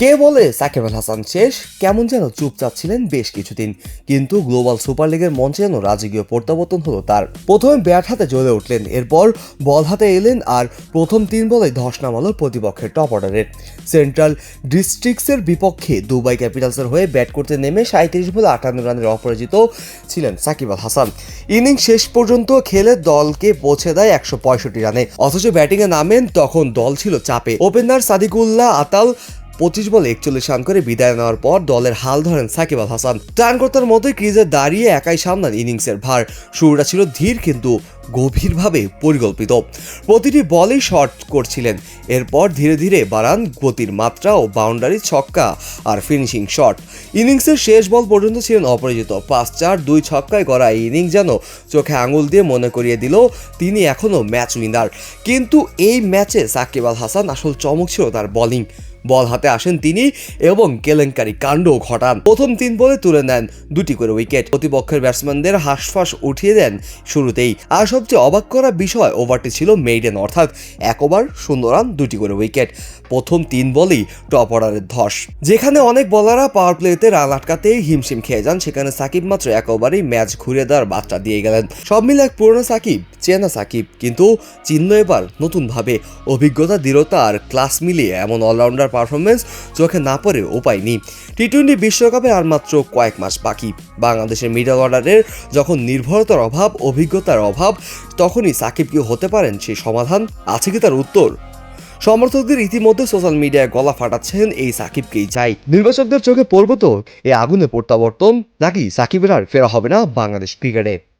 কে বলে সাকিব আল হাসান শেষ? কেমন যেন চুপচাপ ছিলেন বেশ কিছুদিন। কিন্তু গ্লোবাল সুপার লিগের মঞ্চে যেন রাজকীয় প্রত্যাবর্তন হলো তার। প্রথমে ব্যাট হাতে জ্বলে উঠলেন, এরপর বল হাতে এলেন আর প্রথম তিন বলে ধস নামালো প্রতিপক্ষের টপ অর্ডারের সেন্ট্রাল ডিস্ট্রিক্টসের বিপক্ষে দুবাই ক্যাপিটালসের হয়ে ব্যাট করতে নেমে সাঁত্রিশ বলে আটান্ন রানের অপরাজিত ছিলেন সাকিব আল হাসান। ইনিংস শেষ পর্যন্ত খেলে দলকে পৌঁছে দেয় একশো পঁয়ষট্টি রানে। অথচ ব্যাটিংয়ে নামেন তখন দল ছিল চাপে। ওপেনার সাদিকুল্লাহ আতাল পঁচিশ বলে একচল্লিশ রান করে বিদায় নেওয়ার পর দলের হাল ধরেন সাকিব আল হাসান। ত্রাণকর্তার মতোই ক্রিজে দাঁড়িয়ে একাই সামলান ইনিংসের ভার। শুরুটা ছিল ধীর কিন্তু গভীরভাবে পরিকল্পিত। প্রতিটি বলেই শট করছিলেন। এরপর ধীরে ধীরে বাড়ান গতির মাত্রা ও বাউন্ডারি ছক্কা আর ফিনিশিং শট। ইনিংসের শেষ বল পর্যন্ত ছিলেন অপরাজিত। পাঁচ চার দুই ছক্কায় গড়া এই ইনিংস যেন চোখে আঙুল দিয়ে মনে করিয়ে দিল, তিনি এখনও ম্যাচ উইনার। কিন্তু এই ম্যাচে সাকিব আল হাসান আসল চমক ছিল তার বোলিং বল হাতে আসেন তিনি এবং কেলেঙ্কারি কাণ্ড ঘটান। প্রথম তিন বলে তুলে নেন দুটি করে উইকেট। প্রতিপক্ষের ব্যাটসম্যানদের হাঁসফাঁস উঠিয়ে দেন শুরুতেই। আর সবচেয়ে অবাক করা বিষয়, ওভারটি ছিল মেইডেন অর্থাৎ এক ওভার শূন্য রান, দুটি করে উইকেট। প্রথম তিন বলেই টপ অর্ডারের ধস। যেখানে অনেক বলাররা পাওয়ার প্লেতে রান আটকাতেই হিমশিম খেয়ে যান, সেখানে সাকিব মাত্র এক ওভারেই ম্যাচ ঘুরে দেওয়ার বার্তা দিয়ে গেলেন। সব মিলে এক পুরনো সাকিব, চেনা সাকিব। কিন্তু চিহ্ন এবার নতুনভাবে। অভিজ্ঞতা, দৃঢ়তা আর ক্লাস মিলিয়ে এমন অলরাউন্ডার পারফরমেন্স চোখে না পড়ে উপায় নেই। টি টোয়েন্টি বিশ্বকাপে আর মাত্র কয়েক মাস বাকি। বাংলাদেশের মিডল অর্ডারের যখন নির্ভরতার অভাব, অভিজ্ঞতার অভাব, তখনই সাকিব কি হতে পারেন সেই সমাধান? আছে কি তার উত্তর? সমর্থকদের ইতিমধ্যে সোশ্যাল মিডিয়ায় গলা ফাটাচ্ছেন এই সাকিবকেই চাই। নির্বাচকদের চোখে পড়ব তো এই আগুনে প্রত্যাবর্তন নাকি সাকিবের আর ফেরা হবে না বাংলাদেশ ক্রিকেটে?